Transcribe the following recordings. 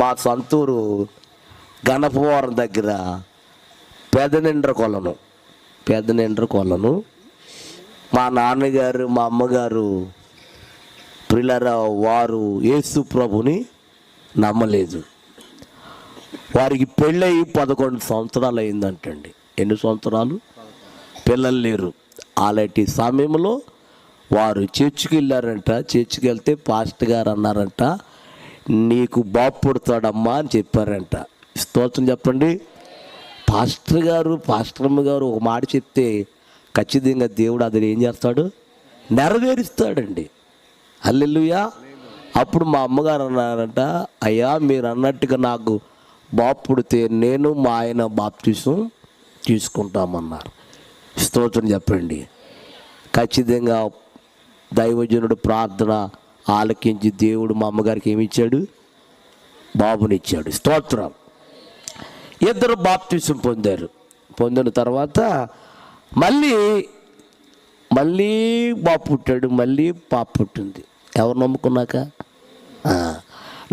మా సొంతూరు గణపవరం దగ్గర పెదనిండ్ర కొలను పెదనిండ్ర కొలను. మా నాన్నగారు మా అమ్మగారు ప్రిలరా వారు యేసు ప్రభుని నమ్మలేదు. వారికి పెళ్ళయి పదకొండు సంవత్సరాలు అయిందంటండి. ఎన్ని సంవత్సరాలు? పిల్లలు లేరు. అలాంటి సమయంలో వారు చర్చికి వెళ్ళారంట. చర్చికి వెళ్తే పాస్ట్ గారు అన్నారంట నీకు బాబు పుడతాడమ్మా అని చెప్పారంట. స్తోత్రం చెప్పండి. పాస్టర్ గారు పాస్టర్మ్మ గారు ఒక మాట చెప్తే ఖచ్చితంగా దేవుడు అతను ఏం చేస్తాడు? నెరవేరుస్తాడండి. అల్లెలుయా అప్పుడు మా అమ్మగారు అన్నారంట అయ్యా మీరు అన్నట్టుగా నాకు బాబు పుడితే నేను మా ఆయన బాప్తీసం తీసుకుంటామన్నారు. స్తోత్రం చెప్పండి. ఖచ్చితంగా దైవజనుడు ప్రార్థన ఆలకించి దేవుడు మా అమ్మగారికి ఏమి ఇచ్చాడు? బాబునిచ్చాడు స్తోత్రం. ఇద్దరు బాప్తిసం పొందారు. పొందిన తర్వాత మళ్ళీ మళ్ళీ బాబు పుట్టాడు మళ్ళీ పాప పుట్టింది. ఎవరు నమ్ముకున్నాక?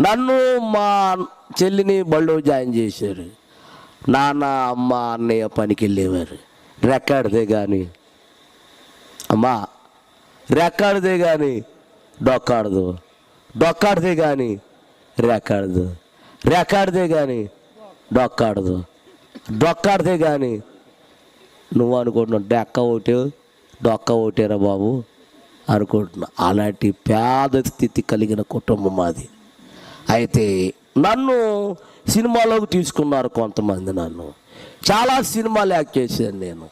నన్ను మా చెల్లిని బళ్ళు జాయిన్ చేశారు. నాన్న అమ్మ అన్నయ్య పనికి వెళ్ళేవారు. రెక్కాడితే కానీ అమ్మా రెక్కాడితే కానీ డొక్కాడదు డొక్కాడితే కానీ రెక్కాడదు. రెక్కాడితే కానీ డొక్కాడదు డొక్కాడితే కానీ నువ్వు అనుకుంటున్నావు డెక్క ఒకటి డొక్క ఒకటేరా బాబు అనుకుంటున్నా అలాంటి పేద స్థితి కలిగిన కుటుంబం మాది. అయితే నన్ను సినిమాలోకి తీసుకున్నారు కొంతమంది నన్ను. చాలా సినిమాలు యాక్ట్ చేశాను నేను.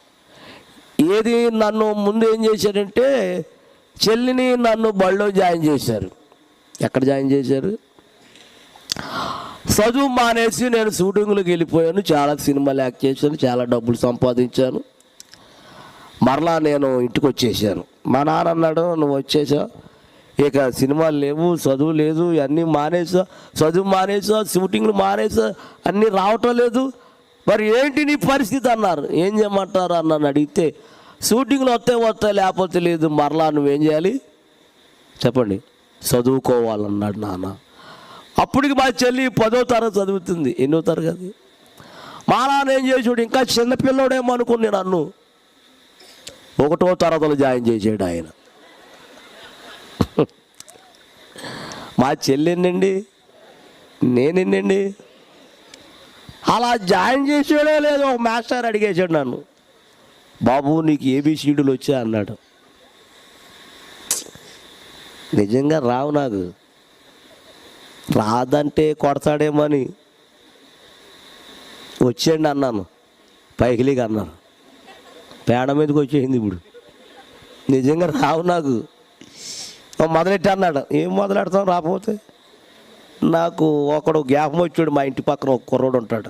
ఏది నన్ను ముందు ఏం చేశారంటే చెల్లిని నన్ను బళ్ళో జాయిన్ చేశారు. ఎక్కడ జాయిన్ చేశారు? చదువు మానేసి నేను షూటింగ్లోకి వెళ్ళిపోయాను. చాలా సినిమాలు యాక్ట్ చేశాను. చాలా డబ్బులు సంపాదించాను. మరలా నేను ఇంటికి వచ్చేసాను. మా నాన్న అన్నాడు నువ్వు వచ్చేసా ఇక సినిమాలు లేవు చదువు లేదు అన్నీ మానేసా చదువు మానేసా షూటింగ్లు మానేసా అన్నీ రావటం లేదు. మరి ఏంటి నీ పరిస్థితి? అన్నారు. ఏం చేయమంటారు? అన్నాను. అడిగితే షూటింగ్లు వస్తే వస్తాయి లేకపోతే లేదు. మరలా నువ్వేం చేయాలి? చెప్పండి. చదువుకోవాలన్నాడు నాన్న. అప్పటికి మా చెల్లి పదో తరగతి చదువుతుంది. ఎన్నో తరగతి? మా నాన్న ఏం చేసాడు ఇంకా చిన్నపిల్లడేమో అనుకుని నన్ను. ఒకటో తరగతిలో జాయిన్ చేసాడు ఆయన. మా చెల్లి ఎన్నండి? నేనెన్నండి అలా జాయిన్ చేసాడో లేదో. ఒక మాస్టర్ అడిగేసాడు నన్ను. బాబు నీకు ఏబిసిడీలు వచ్చా అన్నాడు. నిజంగా రావు నాకు. రాదంటే కొడతాడేమో అని. వచ్చేయండి అన్నాను. పైకిలిగా అన్నాను పేడ మీదకి వచ్చేసింది ఇప్పుడు. నిజంగా రావు నాకు. మొదలెట్టి అన్నాడు. ఏం మొదలెడతాం రాకపోతే? నాకు ఒకడు జ్ఞాపం వచ్చాడు మా ఇంటి పక్కన ఒక కుర్రోడు ఉంటాడు.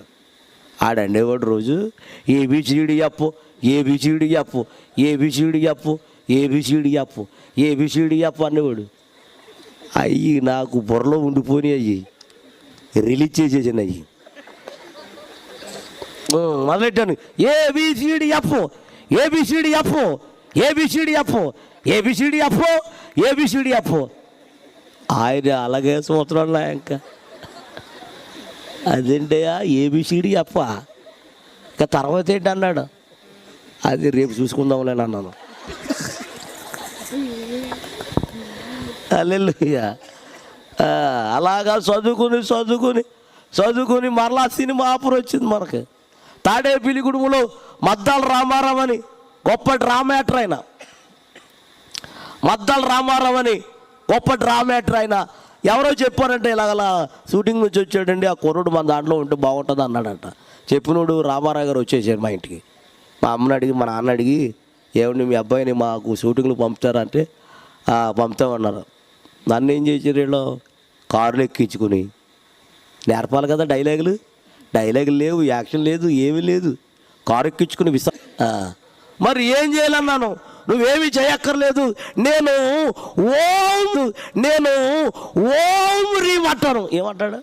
ఆడండేవాడు రోజు. ఏబిసిడి చెప్పు ఏబిసిడి చెప్పు ఏబిసిడి చెప్పు ఏబిసిడి చెప్పు ఏబిసిడి చెప్పు అనేవాడు అయ్యి నాకు బుర్రలో ఉండిపోయి అయ్యి రిలీజ్ చేసేసాను అయ్యి మొదలెట్టాను A B C D F A B C D F A B C D F A B C D F A B C D F ఆయన అలాగే సంవత్సరాలు ఇంకా అదేంటయ్యా ఏబిసిడి అప్ప ఇంకా తర్వాత ఏంటి అన్నాడు అది రేపు చూసుకుందాంలే అన్నాను అల్లెలుయ్య. అలాగా చదువుకుని చదువుకుని చదువుకుని మరలా సినిమా ఆఫర్ వచ్చింది మనకి. తాడే కుటుంబంలో మద్దాల రామారావు అని గొప్ప డ్రామాటర్ ఆయన మద్దాల రామారావు అని గొప్ప డ్రామాటర్ ఆయన ఎవరో చెప్పారంటే ఇలాగలా షూటింగ్ నుంచి వచ్చాడండి ఆ కుర్రుడు మన దాంట్లో ఉంటే బాగుంటుంది అన్నాడంట. చెప్పినోడు రామారావు గారు వచ్చేసాడు మా ఇంటికి. మా అమ్మని అడిగి మా నాన్న అడిగి ఏమండి మీ అబ్బాయిని మాకు షూటింగ్లు పంపుతారంటే పంపుతామన్నారు. నన్ను ఏం చేశారు వీళ్ళు? కారులు ఎక్కించుకుని. నేర్పాలి కదా డైలాగులు? డైలాగులు లేవు యాక్షన్ లేదు ఏమీ లేదు. కారు ఎక్కించుకుని విసా మరి ఏం చేయాలన్నాను? నువ్వేమీ చేయక్కర్లేదు. నేను ఓం నేను ఓం రీం అంటాను. ఏమంటాడు?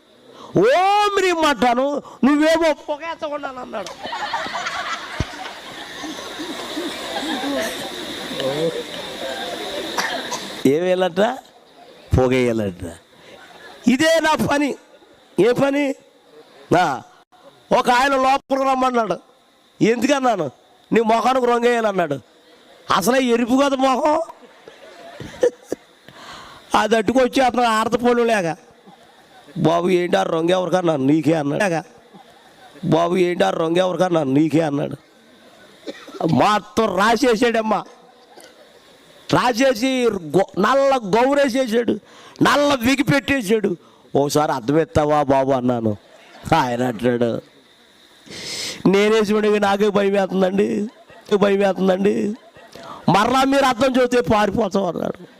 ఓం రీం అంటాను. నువ్వేమో పొగేసకున్నాను అన్నాడు ఏమేయాలంట పొగేయాలంట. ఇదే నా పని. ఏ పని? నా ఒక ఆయన లోపలికి రమ్మన్నాడు. ఎందుకన్నాను? నీ మొఖానికి రొంగేయాలన్నాడు. అసలే ఎరుపు కదా మొహం. అది అట్టుకొచ్చి అతను ఆడతపోలు లేక. బాబు ఏంటి ఆ రొంగ ఎవరికన్నా నీకే అన్నాడు. బాబు ఏంటి ఆ రొంగ నీకే అన్నాడు. మొత్తం రాసేసాడమ్మా. రాసేసి గొ- నల్ల గౌరేసేసాడు నల్ల విగి పెట్టేసాడు ఓసారి అర్థమెత్తావా బాబు అన్నాను. ఆయన అంటాడు నేనేసి నాకే భయం వేస్తుందండి భయం వేస్తుందండి మరలా మీరు అర్థం చూస్తే పారిపోతాం అన్నాడు.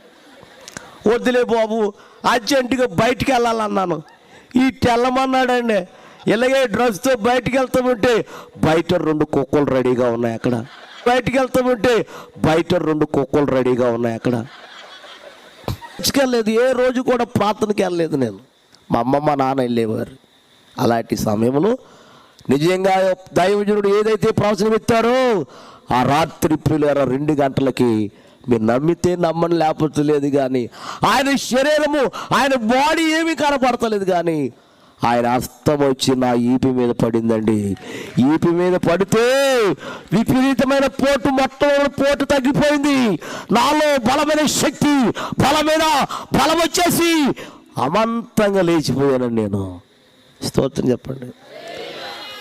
వద్దులే బాబు అర్జెంటుగా బయటికి వెళ్ళాలన్నాను. ఈ తెల్లమన్నాడండి. ఇలాగే డ్రెస్తో బయటికి వెళ్తామంటే బయట రెండు కుక్కలు రెడీగా ఉన్నాయి అక్కడ. బయటికి వెళ్తామంటే బయట రెండు కుక్కలు రెడీగా ఉన్నాయి అక్కడ. చర్చికి వెళ్ళలేదు ఏ రోజు కూడా ప్రార్థనకి వెళ్ళలేదు నేను. మా అమ్మమ్మ నాన్న వెళ్ళేవారు. అలాంటి సమయంలో నిజంగా దైవజనుడు ఏదైతే ప్రవచనం ఇస్తారో ఆ రాత్రి పిల్లల రెండు గంటలకి మీరు నమ్మితే నమ్మని లేకపోతే లేదు కానీ ఆయన శరీరము ఆయన బాడీ ఏమీ కనపడతలేదు కానీ ఆయన అస్తం వచ్చి నా ఈపి మీద పడిందండి. ఈపి మీద పడితే విపరీతమైన పోటు మొట్టమొదటి పోటు తగ్గిపోయింది. నాలో బలమైన శక్తి బలమైన బలం వచ్చేసి అమంతంగా లేచిపోయానండి నేను. స్తోత్రం చెప్పండి.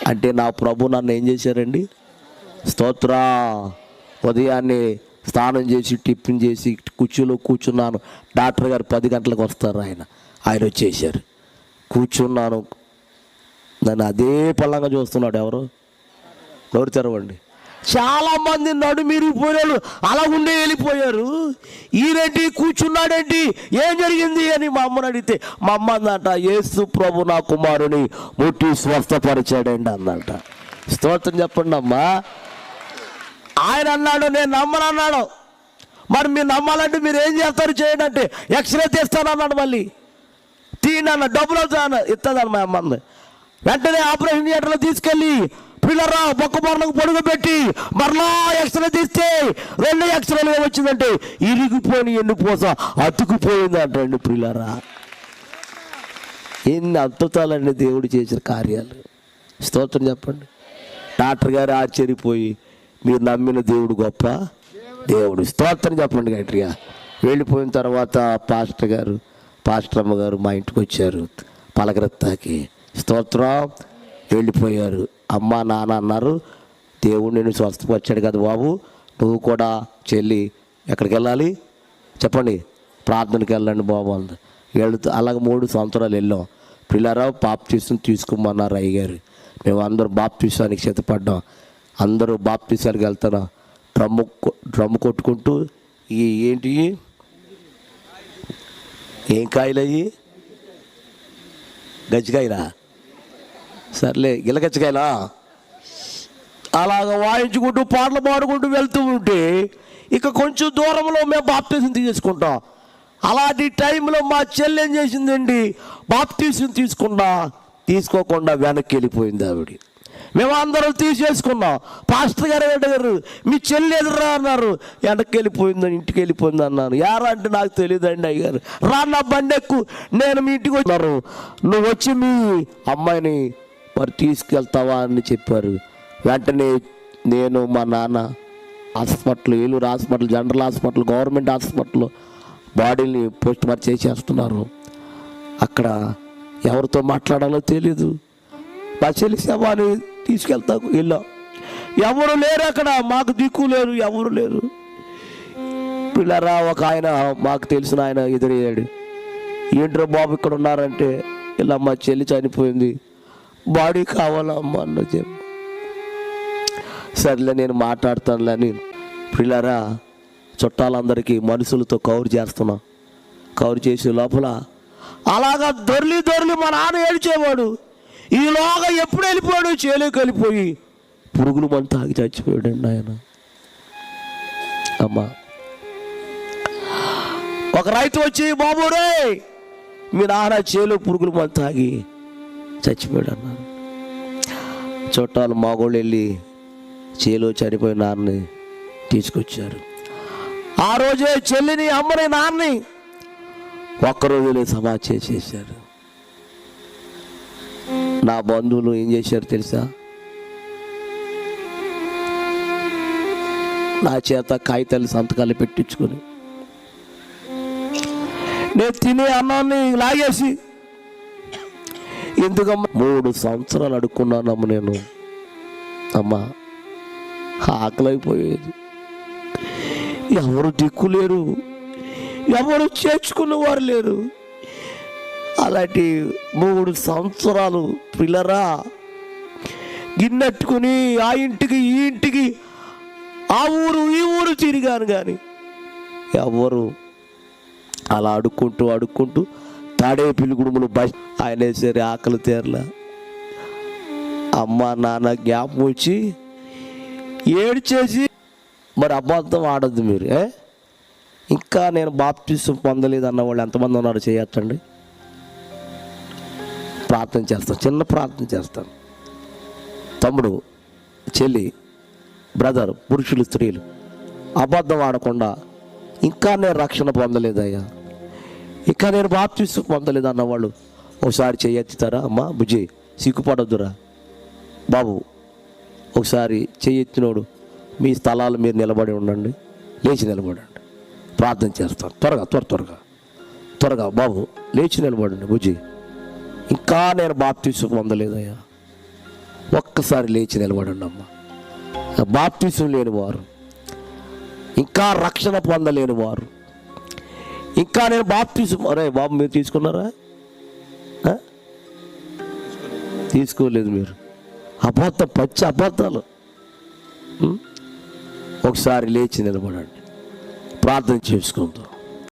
అంటే నా ప్రభు నన్ను ఏం చేశారండి? స్తోత్ర ఉదయాన్నే స్నానం చేసి టిఫిన్ చేసి కుర్చీలో కూర్చున్నాను. డాక్టర్ గారు పది గంటలకు వస్తారు ఆయన. ఆయన వచ్చేసారు. కూర్చున్నాను. నన్ను అదే పళ్ళంగా చూస్తున్నాడు ఎవరు? నోరు తెరవండి. చాలా మంది నడుమిరిగిపోయారు అలా ఉండే వెళ్ళిపోయారు. ఈరేంటి కూర్చున్నాడేంటి? ఏం జరిగింది అని మా అమ్మని అడిగితే మా అమ్మ అందంట యేసు ప్రభు నా కుమారుని ముట్టి స్వస్థపరిచాడండి అందంట స్తోత్రం చెప్పండి అమ్మా. ఆయన అన్నాడు నేను నమ్మను అన్నాడు. మరి మీరు నమ్మాలంటే మీరు ఏం చేస్తారు? చేయండి అంటే ఎక్స్రే తీస్తానన్నాడు మళ్ళీ. అన్న డబ్బులు అవుతాను ఇస్తుందని మా అమ్మ వెంటనే ఆపరేషన్ థియేటర్లో తీసుకెళ్ళి పిల్లరా బొక్క మరణకు పొడుగు పెట్టి మరలా ఎక్స్రే తీస్తే రెండు ఎక్స్రేలుగా వచ్చిందంటే ఇరిగిపోయిన ఎన్ని పోస? అతుకుపోయింది అంటండి పిల్లరా. ఎన్ని అద్భుతాలండి దేవుడు చేసిన కార్యాలు. స్తోత్రం చెప్పండి. డాక్టర్ గారు ఆశ్చర్యపోయి మీరు నమ్మిన దేవుడు గొప్ప దేవుడు. స్తోత్రం చెప్పండి గట్టిగా వెళ్ళిపోయిన తర్వాత పాస్టర్ గారు పాస్టర్ గారు మా ఇంటికి వచ్చారు. పలకరత్తాకి స్తోత్రం. వెళ్ళిపోయారు. అమ్మ నాన్న అన్నారు దేవుడు నేను స్వస్థపరిచాడు కదా బాబు. నువ్వు కూడా చెల్లి ఎక్కడికి వెళ్ళాలి? చెప్పండి. ప్రార్థనకి వెళ్ళండి బాబు అంది. వెళుతూ అలాగ మూడు సంవత్సరాలు వెళ్ళాం. పిల్లరా బాప్తీసం తీసుకోమన్నారు అయ్యగారు. మేము అందరూ బాప్తీసానికి చేతపడ్డాం అందరూ బాప్తీసానికి వెళ్తున్నాం. డ్రమ్ము డ్రమ్ము కొట్టుకుంటూ ఈ ఏంటి ఏం కాయలు అయ్యి గజ్జికాయలా? సర్లే గిలగజ్జికాయలా అలాగ వాయించుకుంటూ పాటలు పాడుకుంటూ వెళ్తూ ఉంటే ఇక కొంచెం దూరంలో మేము బాప్తీసం తీసుకుంటాం. అలాంటి టైంలో మా చెల్లి ఏం చేసిందండి? బాప్తీసం తీసుకున్నా తీసుకోకుండా వెనక్కి వెళ్ళిపోయింది ఆవిడ. మేము అందరం తీసేసుకున్నాం పాస్టర్ గారు అడిగారు మీ చెల్లి ఎదురా అన్నారు. వెనక్కి వెళ్ళిపోయింది ఇంటికి వెళ్ళిపోయింది అన్నాను. యారా అంటే నాకు తెలియదండి అయ్యారు రా నా బండి ఎక్కు నేను మీ ఇంటికి వచ్చారు నువ్వు వచ్చి మీ అమ్మాయిని మరి తీసుకెళ్తావా అని చెప్పారు. వెంటనే నేను మా నాన్న hospital Eluru hospital general hospital government hospital బాడీని పోస్ట్ మార్క్ చేసేస్తున్నారు. అక్కడ ఎవరితో మాట్లాడాలో తెలీదు. మా చెల్లి శవాన్ని తీసుకెళ్తా వెళ్ళాం. ఎవరు లేరు అక్కడ మాకు దిక్కు లేరు ఎవరు లేరు. పిల్లరా ఒక ఆయన మాకు తెలిసిన ఆయన ఎదురయ్యాడు. ఏంట్రా బాబు ఇక్కడ ఉన్నారంటే ఇలా మా చెల్లి చనిపోయింది. బాడీ కావాలా అమ్మ అన్న సర్లే నేను మాట్లాడతానులే పిల్లరా చుట్టాలందరికీ మనుషులతో కౌరు చేస్తున్నా. కౌరు చేసే లోపల అలాగా దొర్లి దొర్లి మా నాన్న ఏడిచేవాడు. ఈలోగా ఎప్పుడు వెళ్ళిపోయాడు? చేలోకి వెళ్ళిపోయి పురుగులు మన తాగి చచ్చిపోయాడండి ఆయన. అమ్మా. ఒక రైతు వచ్చి బాబు రే మీ నాన్న చేలో పురుగులు మన తాగి చచ్చిపోయాడు అన్నాను చుట్టాలు మాగోళ్ళు వెళ్ళి చేలో చనిపోయిన నాన్నని తీసుకొచ్చారు. ఆ రోజే చెల్లిని అమ్మని నాన్నని ఒక్కరోజులే సమాచే చేశారు నా బంధువులు ఏం చేశారు తెలుసా? నా చేత కాగితాలు సంతకాలు పెట్టించుకొని. నేను తినే అన్నాన్ని లాగేసి. ఎందుకమ్మా? మూడు సంవత్సరాలు అడుక్కున్నానమ్మ నేను. అమ్మా ఆకలైపోయేది. ఎవరు దిక్కు లేరు. ఎవరు చేర్చుకున్నవారు లేరు. అలాంటి మూడు సంవత్సరాలు పిల్లరా గిన్నెట్టుకుని ఆ ఇంటికి ఈ ఇంటికి ఆ ఊరు ఈ ఊరు తిరిగాను కానీ ఎవరు అలా అడుక్కుంటూ అడుక్కుంటూ తాడే పిలుగుడుములు బస్ ఆయన సరే ఆకలి తీరలా. అమ్మ నాన్న జ్ఞాపం వచ్చి ఏడ్చేసి మరి అబద్ధం ఆడద్దు మీరు ఇంకా నేను బాప్టిజం పొందలేదు అన్న వాళ్ళు ఎంతమంది ఉన్నారు చేయొచ్చండి? ప్రార్థన చేస్తాను చిన్న ప్రార్థన చేస్తాను తమ్ముడు చెల్లి బ్రదర్ పురుషులు స్త్రీలు అబద్ధం ఆడకుండా ఇంకా నేను రక్షణ పొందలేదయ్యా. ఇంకా నేను బాప్తిస్తు పొందలేదు అన్నవాళ్ళు. ఒకసారి చేయెత్తుతారా అమ్మా బుజ్జి సిగ్గుపడొద్దురా. బాబు ఒకసారి చేయెత్తినోడు మీ స్థలాలు మీరు నిలబడి ఉండండి లేచి నిలబడండి. ప్రార్థన చేస్తాను త్వరగా త్వర త్వరగా. త్వరగా బాబు లేచి నిలబడండి బుజ్జి. ఇంకా నేను బాప్తీసు పొందలేదయ్యా. ఒక్కసారి లేచి నిలబడండి అమ్మ బాప్తీసం లేని వారు ఇంకా రక్షణ పొందలేని వారు ఇంకా నేను బాప్తీసం అరే బాబు మీరు తీసుకున్నారా? తీసుకోలేదు మీరు. అబద్ధం పచ్చి అబద్ధాలు. ఒకసారి లేచి నిలబడండి. ప్రార్థన చేసుకుందాం.